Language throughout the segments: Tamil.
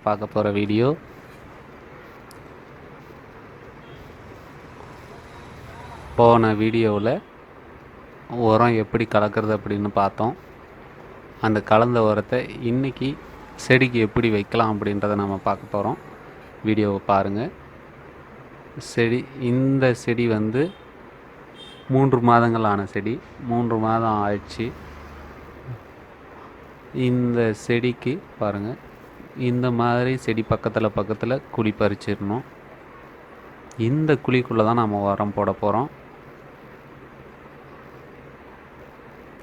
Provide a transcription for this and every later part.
பார்க்க போகிற வீடியோ. போன வீடியோவில் உரம் எப்படி கலக்கிறது அப்படின்னு பார்த்தோம். அந்த கலந்த உரத்தை இன்றைக்கி செடிக்கு எப்படி வைக்கலாம் அப்படின்றத நம்ம பார்க்க போகிறோம் வீடியோவை பாருங்கள் செடி இந்த செடி வந்து மூன்று மாதங்கள் ஆன செடி. மூன்று மாதம் ஆயிடுச்சு. இந்த செடிக்கு பாருங்கள் இந்த மாதிரி செடி பக்கத்தில் பக்கத்தில் குழி பறிச்சிடணும். இந்த குழிக்குள்ளே தான் நம்ம உரம் போட போகிறோம்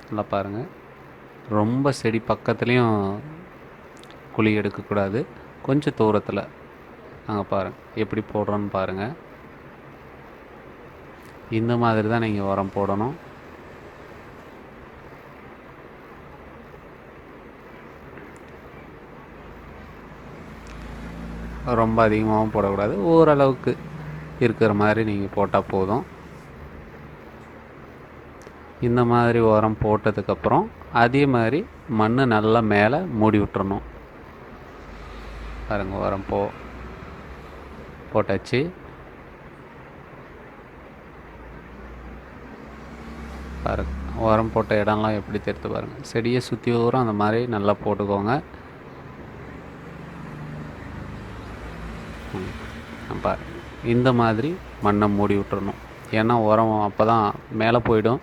நல்லா பாருங்கள் ரொம்ப செடி பக்கத்துலேயும் குழி எடுக்கக்கூடாது கொஞ்சம் தூரத்தில். நாங்கள் பாருங்கள் எப்படி போடுறோன்னு பாருங்கள் இந்த மாதிரி தான் நீங்கள் உரம் போடணும். ரொம்ப அதிகமாகவும் போடக்கூடாது. ஓரளவுக்கு இருக்கிற மாதிரி நீங்கள் போட்டால் போதும். இந்த மாதிரி உரம் போட்டதுக்கப்புறம் அதே மாதிரி மண் நல்லா மேலே மூடி விட்டுறணும். பாருங்கள் உரம் போ போட்டாச்சு. பாருங்க உரம் போட்ட இடம்லாம் எப்படி தெரித்து பாருங்கள் செடியை சுற்றி ஊரம் அந்த மாதிரி நல்லா போட்டுக்கோங்க. ம், இந்த மாதிரி மண்ணை மூடி விட்டுறணும். ஏன்னா உரம் அப்போ தான் மேலே போயிடும்.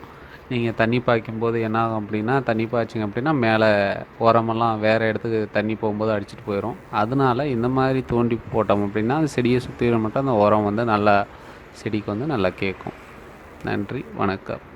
நீங்கள் தண்ணி பாய்க்கும்போது என்ன ஆகும் அப்படின்னா தண்ணி பாய்ச்சிங்க அப்படின்னா மேலே உரமெல்லாம் வேறு இடத்துக்கு தண்ணி போகும்போது அடிச்சிட்டு போயிடும் அதனால இந்த மாதிரி தோண்டி போட்டோம் அப்படின்னா அந்த செடியை சுற்றி மட்டும் அந்த உரம் வந்து நல்லா செடிக்கு வந்து நல்லா கேட்கும். நன்றி வணக்கம்.